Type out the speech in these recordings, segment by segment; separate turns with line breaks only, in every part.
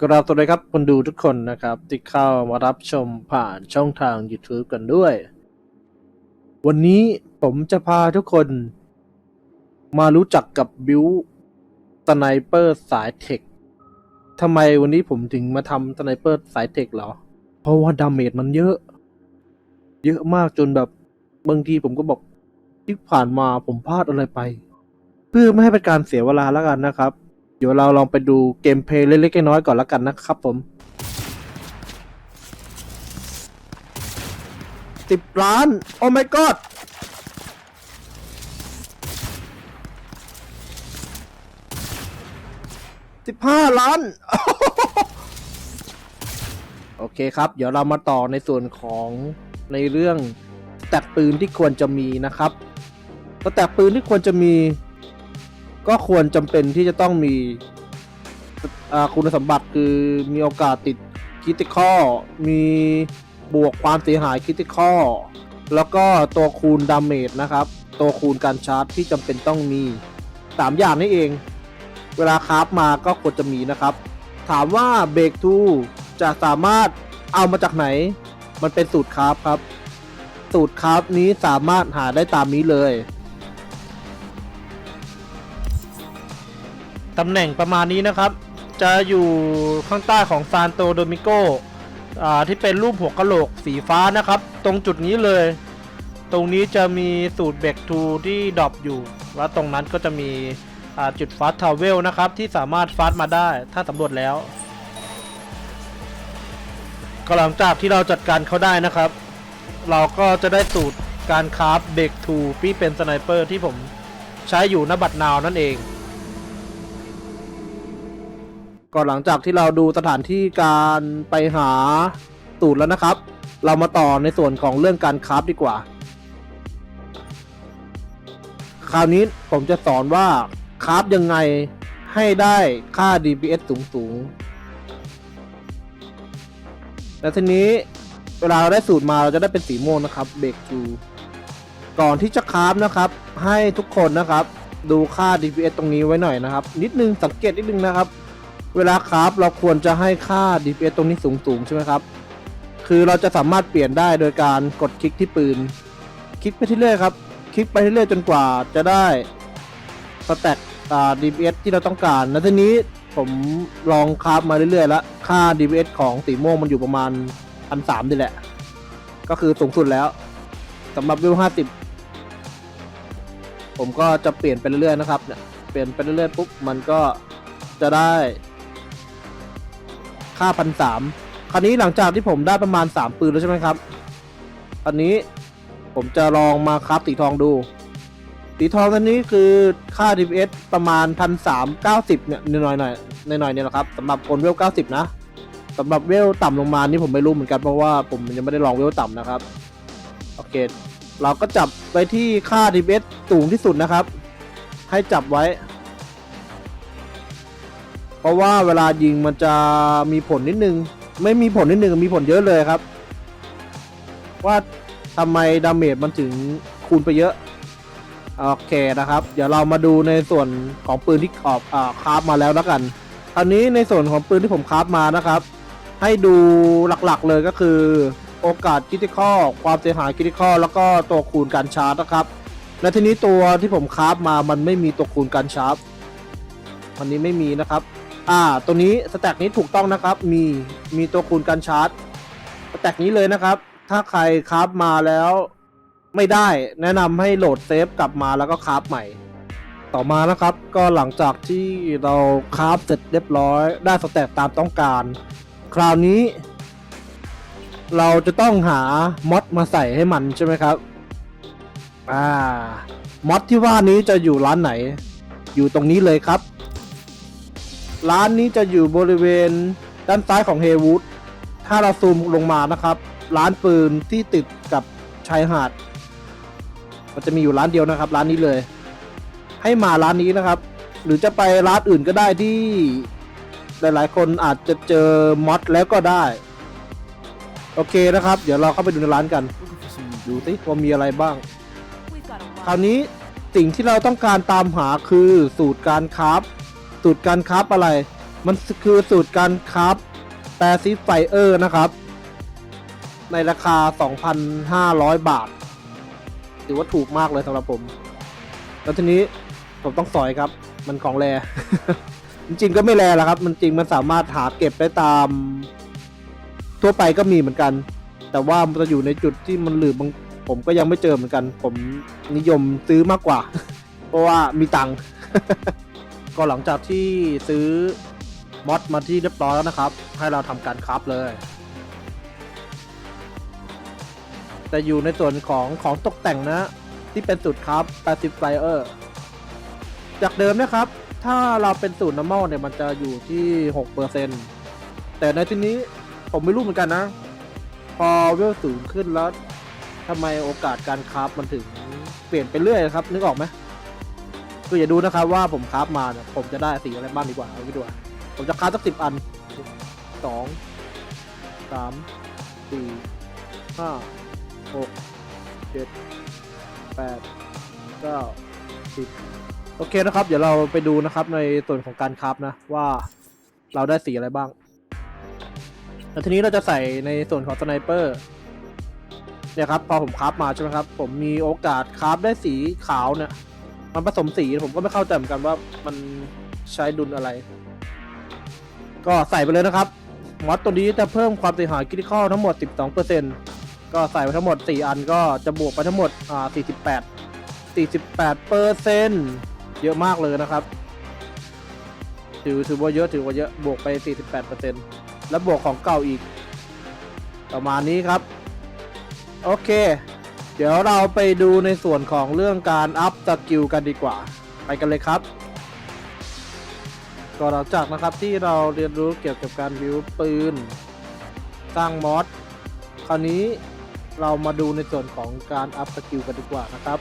กราบสวัสดีครับคนดูทุกคนนะครับที่เข้ามารับชมผ่านช่องทาง YouTube กันด้วย วันนี้ผมจะพาทุกคนมารู้จักกับบิวสไนเปอร์สายเทคทำไมวันนี้ผมถึงมาทำสไนเปอร์สายเทคเหรอ เพราะว่าดาเมจมันเยอะ เยอะมากจนแบบบางทีผมก็บอกที่ผ่านมาผมพลาดอะไรไป เพื่อไม่ให้เป็นการเสียเวลาแล้วกันนะครับ เดี๋ยวเราลองไปดูเกมเพลย์เล็กๆน้อยๆก่อนแล้วกันนะครับผมสิบล้าน โอ้ my god สิบห้าล้าน โอเคครับ เดี๋ยวเรามาต่อในส่วนของในเรื่องสแต็กปืนที่ควรจะมีนะครับสแต็กปืนที่ควรจะมี ก็ควรจำเป็นที่จะต้องมีอ่าคุณสมบัติคือมีโอกาสติดคิติคอมีบวกความเสียหายคิติคอแล้วก็ตัวคูณดาเมจนะครับ ตัวคูณการชาร์จที่จำเป็นต้องมี 3 อย่างนี้เอง เวลาคราฟมาก็ควรจะมีนะครับ ถามว่าเบรกทูจะสามารถเอามาจากไหน มันเป็นสูตรคราฟครับ สูตรคราฟนี้สามารถหาได้ตามนี้เลย ตำแหน่งประมาณนี้นะครับ จะอยู่ข้างใต้ของซานโตโดมิโกอ่าที่เป็นรูปหัวกะโหลกสีฟ้านะครับ ตรงจุดนี้เลย ตรงนี้จะมีสูตรเบกทูที่ดรอปอยู่ และตรงนั้นก็จะมีอ่าจุดฟาสทาวเวลนะครับ ที่สามารถฟาสมาได้ถ้าสำรวจแล้ว ก็หลังจากที่เราจัดการเขาได้นะครับ เราก็จะได้สูตรการคราฟเบกทูที่เป็นสไนเปอร์ที่ผมใช้อยู่ณบัดนาวนั่นเอง ก็หลังจากที่เราดูสถานที่การไปหาสูตรแล้วนะครับ เรามาต่อในส่วนของเรื่องการคราฟดีกว่า คราวนี้ผมจะสอนว่าคราฟยังไงให้ได้ค่า DPS สูงสูงและทีนี้เวลาเราได้สูตรมาเราจะได้เป็นสีม่วงนะครับเบรกทูก่อนที่จะคราฟนะครับ ให้ทุกคนนะครับ ดูค่า DPS ตรงนี้ไว้หน่อยนะครับ นิดนึงสังเกตนิดนึงนะครับ เวลาคราฟเราควรจะให้ค่า DPS ตรงนี้สูงสูงๆใช่ไหมครับ คือเราจะสามารถเปลี่ยนได้โดยการกดคลิกที่ปืน คลิกไปที่เรื่อยครับ คลิกไปที่เรื่อยจนกว่าจะได้สแต็กอ่า DPS ที่เราต้องการ แล้วทีนี้ผมลองคราฟมาเรื่อยๆแล้ว ค่า DPS ของสีม่วงมันอยู่ประมาณพันสามนี่แหละ ก็คือสูงสุดแล้วสำหรับวิวห้าสิบผมก็จะเปลี่ยนไปเรื่อยๆนะครับเนี่ยเปลี่ยนไปเรื่อยๆปุ๊บมันก็จะได้ ค่าพันสามคราวนี้หลังจากที่ผมได้ประมาณสามปืนแล้วใช่ไหมครับคราวนี้ผมจะลองมาครับสีทองดูสีทองอันนี้คือค่า DPS ประมาณพันสามเก้าสิบเนี่ยหน่อยหน่อยหน่อยหน่อยเนี่ยแหละครับสำหรับคนเวลเก้าสิบนะสำหรับเวลต่ำลงมานี่ผมไม่รู้เหมือนกันเพราะว่าผมยังไม่ได้ลองเวลต่ำนะครับโอเคเราก็จับไปที่ค่า DPS สูงที่สุดนะครับ ให้จับไว้ เพราะว่าเวลายิงมันจะมีผลนิดนึง ไม่มีผลนิดนึงมีผลเยอะเลยครับ ว่าทำไมดาเมจมันถึงคูณไปเยอะ โอเคนะครับ เดี๋ยวเรามาดูในส่วนของปืนที่ออกอ่าคราฟมาแล้วแล้วกันอันนี้ในส่วนของปืนที่ผมคราฟมานะครับ ให้ดูหลักๆเลยก็คือ โอกาสคิติคอความเสียหายคิติคอแล้วก็ตัวคูณการชาร์จนะครับและทีนี้ตัวที่ผมคราฟมามันไม่มีตัวคูณการชาร์จวันนี้ไม่มีนะครับ อ่า ตัวนี้สแต็กนี้ถูกต้องนะครับ มีมีตัวคูณการชาร์จสแต็กนี้เลยนะครับ ถ้าใครคราฟมาแล้วไม่ได้แนะนำให้โหลดเซฟกลับมาแล้วก็คราฟใหม่ ต่อมานะครับ ก็หลังจากที่เราคราฟเสร็จเรียบร้อย ได้สแต็กตามต้องการ คราวนี้ เราจะต้องหามอดมาใส่ให้มันใช่ไหมครับ อ่ามอดที่ว่านี้จะอยู่ร้านไหน อยู่ตรงนี้เลยครับ ร้านนี้จะอยู่บริเวณด้านซ้ายของเฮวูดถ้าเราซูมลงมานะครับ ร้านปืนที่ติดกับชายหาด มันจะมีอยู่ร้านเดียวนะครับ ร้านนี้เลย ให้มาร้านนี้นะครับ หรือจะไปร้านอื่นก็ได้ที่หลายๆ คนอาจจะเจอมอดแล้วก็ได้ โอเคนะครับ เดี๋ยวเราเข้าไปดูในร้านกัน ดูสิว่ามีอะไรบ้าง คราวนี้สิ่งที่เราต้องการตามหาคือสูตรการคราฟ สูตรการคราฟอะไร มันคือสูตรการคราฟแปซิฟไฟเออร์นะครับ ในราคา 2,500 บาท ถือว่าถูกมากเลยสำหรับผม แล้วทีนี้ผมต้องสอยครับ มันของแร จริงๆก็ไม่แรแล้วครับ มันจริงมันสามารถหาเก็บได้ตาม ทั่วไปก็มีเหมือนกัน แต่ว่ามันจะอยู่ในจุดที่มันหลืบบางผมก็ยังไม่เจอเหมือนกัน ผมนิยมซื้อมากกว่า เพราะว่ามีตังค์ ก็หลังจากที่ซื้อมอดมาที่เรียบร้อยแล้วนะครับ ให้เราทำการคราฟเลย แต่อยู่ในส่วนของของตกแต่งนะ ที่เป็นสูตรคราฟ80 Flyer จากเดิมนะครับ ถ้าเราเป็นสูตร normal เนี่ยมันจะอยู่ที่ 6%แต่ในที่นี้ผมไม่รู้เหมือนกันนะ พอเวลสูงขึ้นแล้วทำไมโอกาสการคราฟมันถึงเปลี่ยนไปเรื่อยครับ นึกออกไหม คืออย่าดูนะครับว่าผมคราฟมาเนี่ยผมจะได้สีอะไรบ้างดีกว่าเอาไปดูผมจะคราฟสักสิบอันสองสามสี่ห้าหกเจ็ดแปดเก้าสิบโอเคนะครับ เดี๋ยวเราไปดูนะครับในส่วนของการคราฟนะ ว่าเราได้สีอะไรบ้างแล้วทีนี้เราจะใส่ในส่วนของสไนเปอร์เนี่ยครับพอผมคราฟมาใช่ไหมครับ ผมมีโอกาสคราฟได้สีขาวเนี่ย มันผสมสีผมก็ไม่เข้าใจเหมือนกันว่ามันใช้ดุลอะไร ก็ใส่ไปเลยนะครับมอดตัวนี้จะเพิ่มความเสียหายคริติคอลทั้งหมด 12%ก็ใส่ไปทั้งหมด 4 อันก็จะบวกไปทั้งหมดอ่า48 48เปอร์เซ็นต์เยอะมากเลยนะครับ ถือถือว่าเยอะถือว่าเยอะบวกไป 48เปอร์เซ็นต์แล้วบวกของเก่าอีก ประมาณนี้ครับ โอเค เดี๋ยวเราไปดูในส่วนของเรื่องการอัพสกิลกันดีกว่า ไปกันเลยครับก็หลังจากนะครับที่เราเรียนรู้เกี่ยวกับการวิวปืน สร้างมอสคราวนี้เรามาดูในส่วนของการอัพสกิลกันดีกว่านะครับ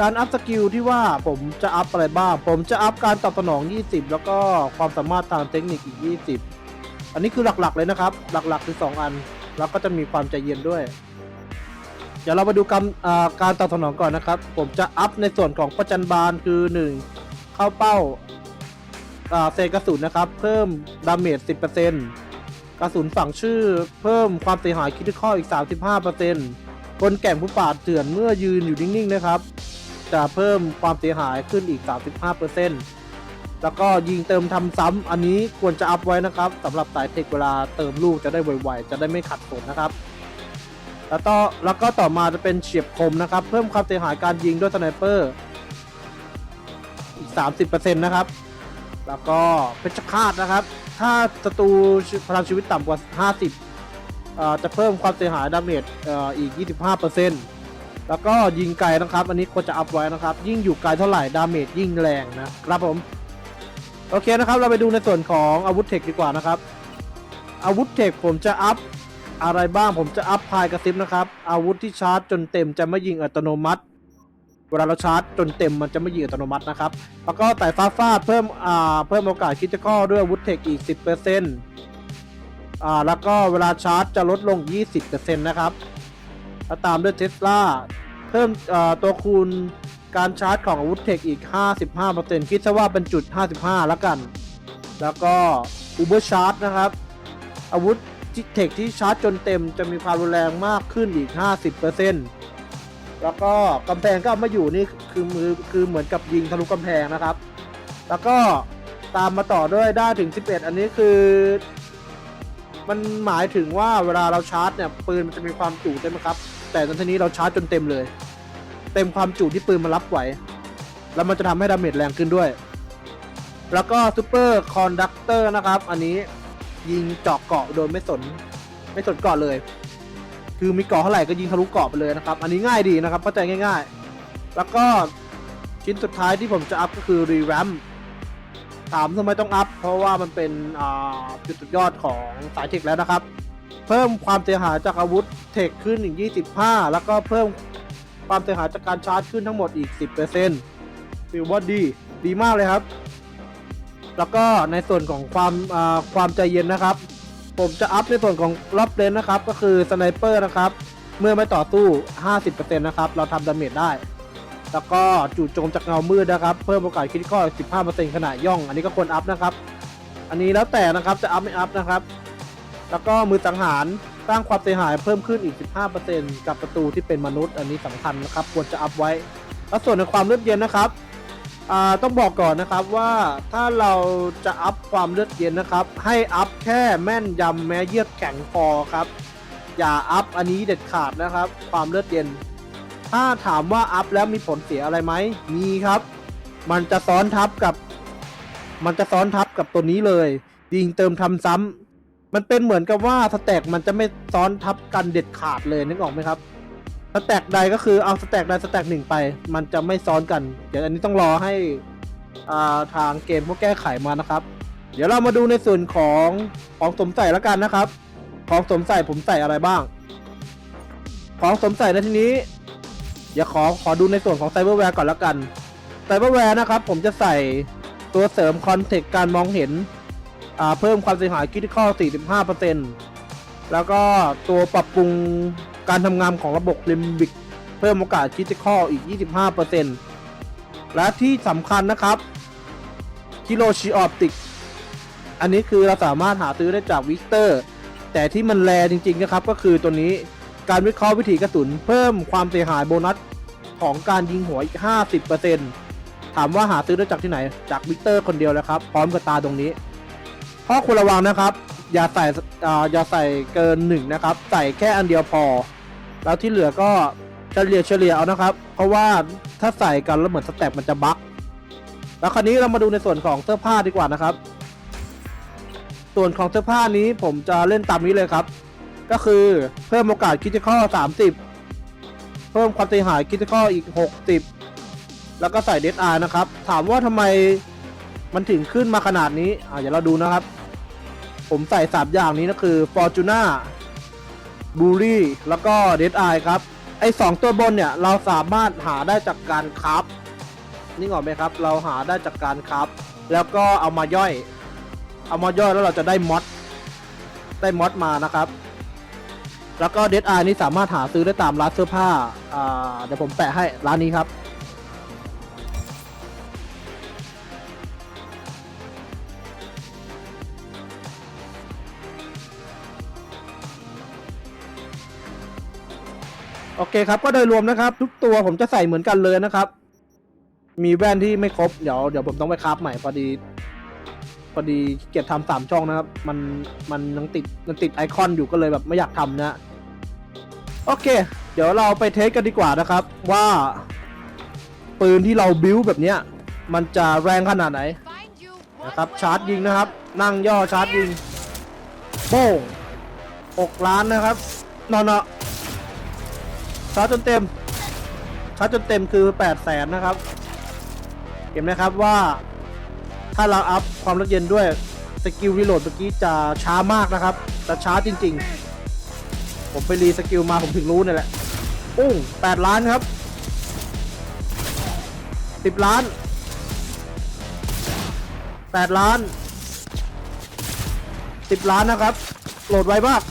การอัพสกิลที่ว่าผมจะอัพอะไรบ้าง ผมจะอัพการตอบสนอง 20 แล้วก็ความสามารถทางเทคนิคอีก 20 อันนี้คือหลักๆเลยนะครับ หลักๆคือ 2 อัน แล้วก็จะมีความใจเย็นด้วย เดี๋ยวเรามาดูการอ่าการตอบสนองก่อนนะครับ ผมจะอัพในส่วนของประจันบาลคือ 1 เข้าเป้าอ่าเซกระสุนนะครับ เพิ่มดาเมจ 10%กระสุนฝังชื่อเพิ่มความเสียหายคิดข้ออีก 35%คนแก่งผู้ปราดเถื่อนเมื่อยืนอยู่นิ่งๆนะครับ จะเพิ่มความเสียหายขึ้นอีก 35%แล้วก็ยิงเติมทำซ้ำอันนี้ควรจะอัพไว้นะครับสำหรับสายเทคเวลาเติมลูกจะได้ไวๆจะได้ไม่ขัดสนนะครับ แล้วก็แล้วก็ต่อมาจะเป็นเฉียบคมนะครับ เพิ่มความเสียหายการยิงด้วยสไนเปอร์อีก 30%นะครับ แล้วก็เพชฌฆาตนะครับ ถ้าศัตรูพลังชีวิตต่ำกว่า 50เอ่อจะเพิ่มความเสียหายดาเมจเอ่ออีก 25%แล้วก็ยิงไกลนะครับ อันนี้ควรจะอัพไว้นะครับ ยิ่งอยู่ไกลเท่าไหร่ดาเมจยิ่งแรงนะครับผม โอเคนะครับ เราไปดูในส่วนของอาวุธเทคดีกว่านะครับ อาวุธเทคผมจะอัพ อะไรบ้างผมจะอัพพายกระซิบนะครับ อาวุธที่ชาร์จจนเต็มจะไม่ยิงอัตโนมัติ เวลาเราชาร์จจนเต็มมันจะไม่ยิงอัตโนมัตินะครับ แล้วก็ไต่ฟ้าฟาดเพิ่มอ่าเพิ่มโอกาสคิดจะข้อด้วยอาวุธเทคอีก 10%อ่าแล้วก็เวลาชาร์จจะลดลง 20%นะครับแล้วตามด้วยเทสลาเพิ่มอ่าตัวคูณการชาร์จของอาวุธเทคอีก 55%คิดซะว่าเป็นจุด 55 แล้วกัน แล้วก็อูเบอร์ชาร์จนะครับ อาวุธ เทคที่ชาร์จจนเต็มจะมีความรุนแรงมากขึ้นอีก 50%แล้วก็กำแพงก็เอามาอยู่นี่คือมือคือเหมือนกับยิงทะลุกำแพงนะครับ แล้วก็ตามมาต่อด้วยได้ถึง 11 อันนี้คือ มันหมายถึงว่าเวลาเราชาร์จเนี่ยปืนมันจะมีความจุใช่ไหมครับ แต่ตอนนี้เราชาร์จจนเต็มเลย เต็มความจุที่ปืนมันรับไหว แล้วมันจะทำให้ดาเมจแรงขึ้นด้วย แล้วก็ซูเปอร์คอนดักเตอร์นะครับ อันนี้ ยิงเจาะเกาะโดยไม่สน ไม่สนเกาะเลย คือมีเกาะเท่าไหร่ก็ยิงทะลุเกาะไปเลยนะครับ อันนี้ง่ายดีนะครับเข้าใจง่าย ๆ แล้วก็ชิ้นสุดท้ายที่ผมจะอัพก็คือรีแรมถามทำไมต้องอัพ เพราะว่ามันเป็นจุดสุดยอดของสายเทคแล้วนะครับ เพิ่มความเสียหายจากอาวุธเทคขึ้นอีก 25 แล้วก็เพิ่มความเสียหายจากการชาร์จขึ้นทั้งหมดอีก 10%ถือว่าดี ดีมากเลยครับ แล้วก็ในส่วนของความความใจเย็นนะครับ ผมจะอัพในส่วนของรอบเลนนะครับ ก็คือสไนเปอร์นะครับ เมื่อไม่ต่อสู้ 50%นะครับ เราทำดาเมจได้ แล้วก็จู่โจมจากเงามืดนะครับ เพิ่มโอกาสคิดข้อ 15%ขณะย่อง อันนี้ก็ควรอัพนะครับ อันนี้แล้วแต่นะครับจะอัพไม่อัพนะครับ แล้วก็มือสังหารสร้างความเสียหายเพิ่มขึ้นอีก 15%กับประตูที่เป็นมนุษย์ อันนี้สำคัญนะครับ ควรจะอัพไว้ แล้วส่วนในความเลือดเย็นนะครับ อ่าต้องบอกก่อนนะครับว่าถ้าเราจะอัพความเลือดเย็นนะครับ ให้อัพแค่แม่นยำแม้เยือกแข็งพอครับ อย่าอัพอันนี้เด็ดขาดนะครับ ความเลือดเย็น ถ้าถามว่าอัพแล้วมีผลเสียอะไรไหมมีครับ มันจะซ้อนทับกับ มันจะซ้อนทับกับตัวนี้เลยยิงเติมทำซ้ำมันเป็นเหมือนกับว่าสแต็กมันจะไม่ซ้อนทับกันเด็ดขาดเลยนึกออกไหมครับ สแต็กใดก็คือเอาสแต็กใดสแต็กหนึ่งไป มันจะไม่ซ้อนกัน เดี๋ยวอันนี้ต้องรอให้อ่าทางเกมพวกแก้ไขมานะครับ เดี๋ยวเรามาดูในส่วนของของสมใส่แล้วกันนะครับ ของสมใส่ผมใส่อะไรบ้าง ของสมใส่ในที่นี้เดี๋ยวขอขอดูในส่วนของไซเบอร์แวร์ก่อนแล้วกันไซเบอร์แวร์นะครับ ผมจะใส่ตัวเสริมคอนเทกต์การมองเห็นอ่าเพิ่มความเสียหายคริติคอล45% แล้วก็ตัวปรับปรุงการทำงานของระบบลิมบิก เพิ่มโอกาสคริติคออีก 25%และที่สำคัญนะครับคิโลชิออปติก อันนี้คือเราสามารถหาซื้อได้จากวิกเตอร์ แต่ที่มันแรจริงๆนะครับ ก็คือตัวนี้การวิเคราะห์วิถีกระสุน เพิ่มความเสียหายโบนัสของการยิงหัวอีก 50%ถามว่าหาซื้อได้จากที่ไหน จากวิกเตอร์คนเดียวแล้วครับ พร้อมกับตาตรงนี้ ข้อควรระวังนะครับ อย่าใส่อ่าอย่าใส่เกินหนึ่งนะครับ ใส่แค่อันเดียวพอ แล้วที่เหลือก็เฉลี่ยเฉลี่ยเอานะครับ เพราะว่าถ้าใส่กันแล้วเหมือนสแต็ปมันจะบั๊กแล้วคราวนี้เรามาดูในส่วนของเสื้อผ้าดีกว่านะครับ ส่วนของเสื้อผ้านี้ผมจะเล่นตามนี้เลยครับ ก็คือเพิ่มโอกาสคิดข้อ30 เพิ่มความเสียหายคิดข้ออีก 60 แล้วก็ใส่เด d อ y นะครับ ถามว่าทำไมมันถึงขึ้นมาขนาดนี้อ่าเดี๋ยวเราดูนะครับ ผมใส่3อย่างนี้นะคือ Fortuna b u r y แล้วก็เด d อ y ครับ ไอ้สองตัวบนเนี่ย เราสามารถหาได้จากการคราฟนี่ก่อนไหมครับ เราหาได้จากการคราฟแล้วก็เอามาย่อย เอามาย่อยแล้วเราจะได้มอดได้มอดมานะครับ แล้วก็เด d อนี่สามารถหาซื้อได้ตามร้านเสื้อผ้าเดี๋ยวผมแปะให้ร้านนี้ครับ โอเคครับ ก็โดยรวมนะครับ ทุกตัวผมจะใส่เหมือนกันเลยนะครับ มีแว่นที่ไม่ครบ เดี๋ยวเดี๋ยวผมต้องไปคราฟใหม่พอดี พอดีเกียจทำสามช่องนะครับ มันมันยังติดมันติดไอคอนอยู่ก็เลยแบบไม่อยากทำนะ โอเค เดี๋ยวเราไปเทสกันดีกว่านะครับ ว่าปืนที่เราบิ้วแบบเนี้ย มันจะแรงขนาดไหนนะครับชาร์จยิงนะครับ นั่งย่อชาร์จยิงโป้ง6ล้านนะครับนอนๆ ชาร์จจนเต็มชาร์จจนเต็มคือ8แสนนะครับ เห็นไหมครับว่าถ้าเราอัพความละเอียดด้วยสกิลรีโหลดเมื่อกี้จะช้ามากนะครับ แต่ช้าจริง ๆ ผมไปรีสกิลมาผมถึงรู้นี่แหละปุ้ง8ล้านครับ 10 ล้าน 8 ล้าน 10 ล้านนะครับ โหลดไวมาก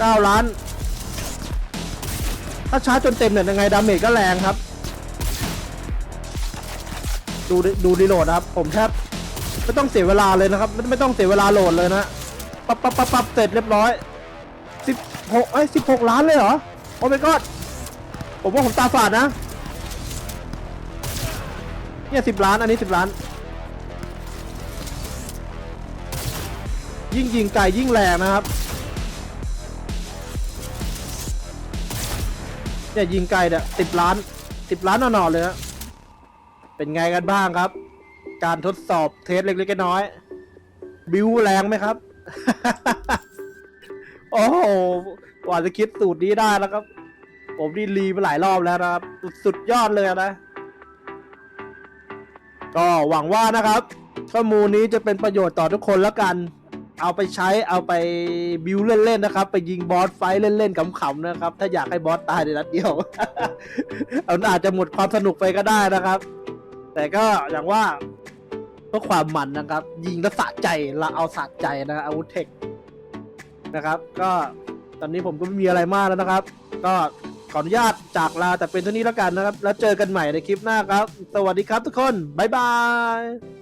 9 ล้าน ถ้าชาจนเต็มเนี่ยยังไงดาเมจก็แรงครับ ดูดูรีโหลดครับ ผมแทบไม่ต้องเสียเวลาเลยนะครับ ไม่ไม่ต้องเสียเวลาโหลดเลยนะปับปับปับปับเสร็จเรียบร้อยสิบหกเอ้ยสิบหกล้านเลยเหรอ โอ้ my god ผมว่าผมตาฝาดนะ เนี่ยสิบล้าน อันนี้สิบล้าน ยิ่งยิงไกลยิ่งแรงนะครับ เนี่ยยิงไกลเนี่ยสิบล้านสิบล้านหนอๆเลยนะเป็นไงกันบ้างครับ การทดสอบเทสเล็กๆน้อยๆบิวแรงไหมครับ โอ้โหกว่าจะคิดสูตรนี้ได้แล้วครับ ผมนี่รีมาหลายรอบแล้วนะครับ สุดยอดเลยนะ ก็หวังว่านะครับ ข้อมูลนี้จะเป็นประโยชน์ต่อทุกคนแล้วกัน เอาไปใช้เอาไปบิวเล่นๆนะครับ ไปยิงบอสไฟเล่นๆขำๆนะครับ ถ้าอยากให้บอสตายในนัดเดียว เอาอาจจะหมดความสนุกไปก็ได้นะครับ แต่ก็อย่างว่าเพื่อความมันนะครับ ยิงแล้วสะใจละเอาสะใจนะอาวุธเทคนะครับ ก็ตอนนี้ผมก็ไม่มีอะไรมากแล้วนะครับ ก็ขออนุญาตจากลาแต่เป็นเท่านี้แล้วกันนะครับ แล้วเจอกันใหม่ในคลิปหน้าครับ สวัสดีครับทุกคน บ๊ายบาย